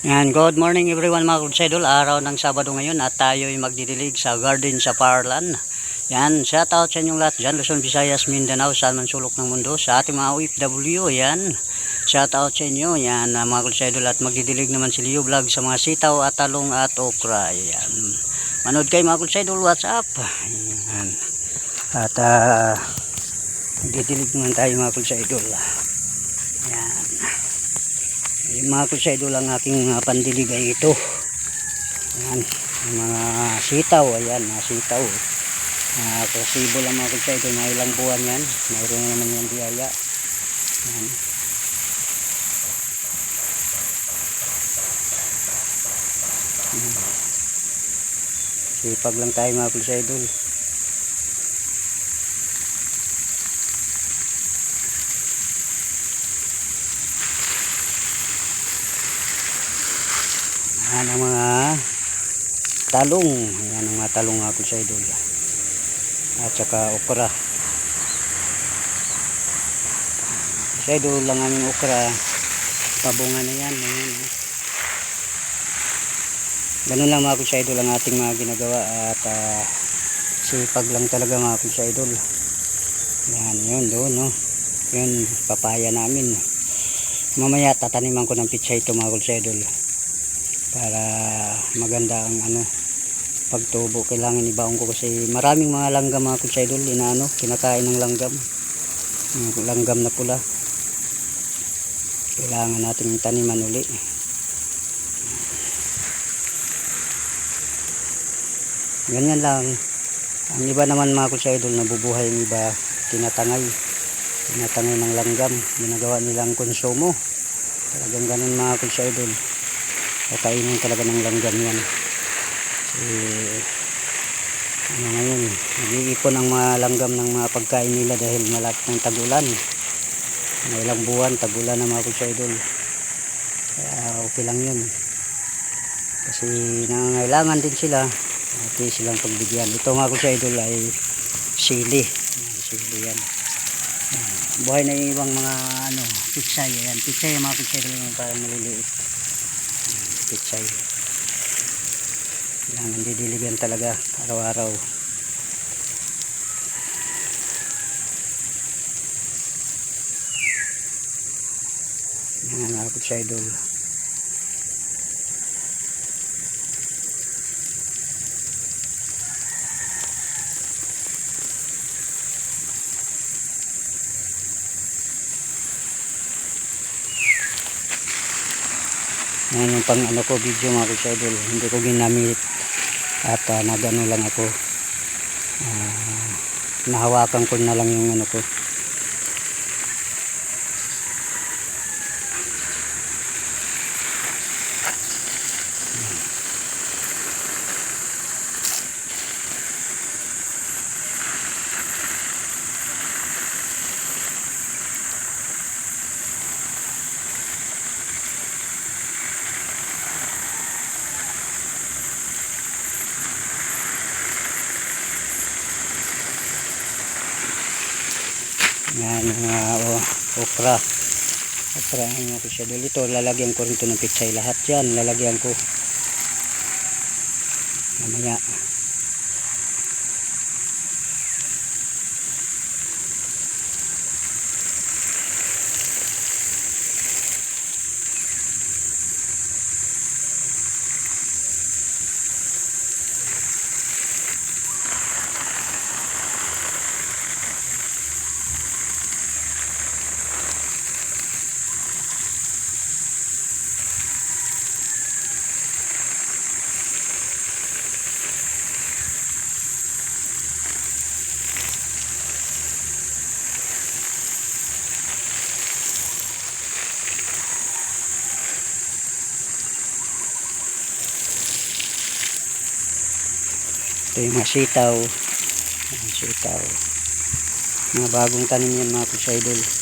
Yan, good morning everyone mga kudsedol. Araw ng Sabado ngayon at tayo ay magdidilig sa garden sa Parlan. Yan, shout out sa inyong lahat dyan. Luzon, Visayas, Mindanao, saan man sulok ng mundo. Sa ating mga OFW, yan. Shout out sa inyo. Yan, uh, mga kudsedol at magdidilig naman si Leo Vlog sa mga sitaw at talong at okra. Yan. Manood kayo mga kudsedol, what's up? Yan. At uh, magdidilig naman tayo mga kudsedol. Yung mga kusaydo lang aking mga pandilig ito. Ayan, mga sitaw, ayan, mga sitaw. Uh, posible lang mga kusaydo na ilang buwan yan. Mayroon na naman yan biyaya. Ayan. Sipag lang tayo mga kusaydo. Ayan ang mga talong. Ayan ang mga talong ako sa idol. At saka okra. Sa idol lang aming okra. Pabunga na yan. Ayan. Ganun lang mga sa idol ang ating mga ginagawa at ah, sipag lang talaga mga sa idol. Yan, yun doon, no. Yun, papaya namin. Mamaya tataniman ko ng pizza ito mga sa idol para maganda ang ano pagtubo. Kailangan ibaon ko kasi maraming mga langgam mga kutsaidol inaano kinakain ng langgam. Yung langgam na pula. Kailangan natin taniman uli. Ganyan lang. Ang iba naman mga kutsaidol nabubuhay yung iba tinatangay. Tinatangay ng langgam. Ginagawa nilang konsumo. Talagang ganun mga kutsaidol kakainin talaga ng langgam yan. Kasi ano ngayon nag-iipon ang mga langgam ng mga pagkain nila dahil malapit ng tagulan. May ilang buwan tagulan na mga sa idol kaya okay lang yun. Kasi nangangailangan din sila at silang pagbigyan. Ito mga sa idol ay sili. Sili yan. Ayan. buhay na yung ibang mga ano pitsay yan pitsay mga sa idol yung parang maliliit pitsay kailangan didiligan talaga araw-araw. Yan ako sa idol yan yung pang ano ko video mga kusyadol hindi ko ginamit. At uh, nagano lang ako. Ah, nahawakan ko na lang yung ano ko yan mga oh, okra. Okra ang mga kusyadol ito lalagyan ko rin ito ng pitsay lahat yan lalagyan ko. Mamaya ito yung mga sitaw. Ayan, sitaw. Mga bagong tanim yan mga kusyadol